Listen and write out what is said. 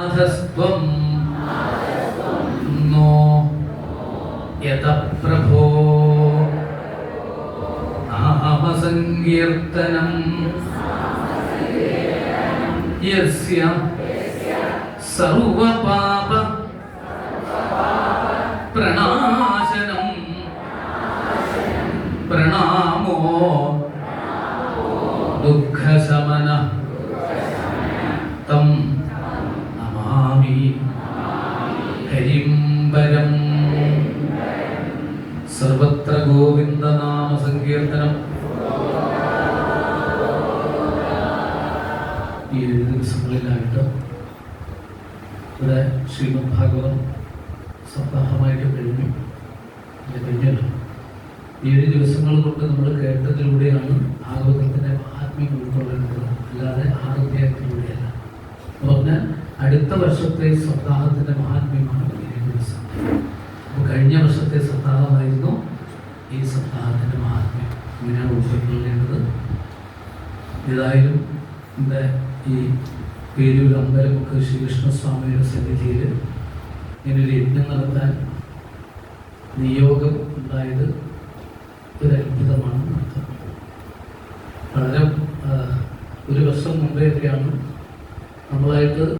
അധസ്ത്വം no യതപ്രഭോ നാമസങ്കീർത്തനം യസ്യ സർവപാപ പ്രണാശനം പ്രണാമോ ദുഃഖശമന തം ഹരിംബരം സർവത്ര ഗോവിന്ദനാമ സങ്കീർത്തനം. ഈ ഏഴ് ദിവസങ്ങളിലായിട്ട് ഇവിടെ ശ്രീമദ് ഭാഗവതം സപ്താഹമായിട്ട് കഴിഞ്ഞു. കഴിഞ്ഞല്ലോ. ഏഴ് ദിവസങ്ങൾ കൊണ്ട് നമ്മൾ കേട്ടതിലൂടെയാണ് ഭാഗവതത്തിന്റെ മഹാത്മ്യം ഉൾക്കൊള്ളേണ്ടത് അല്ലാതെ ആരോഗ്യത്തിലൂടെയല്ല എന്ന് പറഞ്ഞാൽ അടുത്ത വർഷത്തെ സപ്താഹത്തിന്റെ മഹാത്മ്യമാണ് ഈ ദിവസം അപ്പോൾ കഴിഞ്ഞ വർഷത്തെ സപ്താഹമായിരുന്നു ഈ സപ്താഹത്തിന്റെ മഹാത്മ്യം. ഇങ്ങനെയാണ് ഉൾക്കൊള്ളേണ്ടത് ഏതായാലും എന്റെ ഈ പേരൂർ അമ്പലമുക്ക് ശ്രീകൃഷ്ണസ്വാമിയുടെ സന്നിധിയിൽ ഇങ്ങനൊരു യജ്ഞം നടത്താൻ നിയോഗം ഉണ്ടായത് ഒരു അത്ഭുതമാണ് അർത്ഥം വളരെ ഒരു വർഷം മുമ്പേയൊക്കെയാണ് നമ്മളായിട്ട്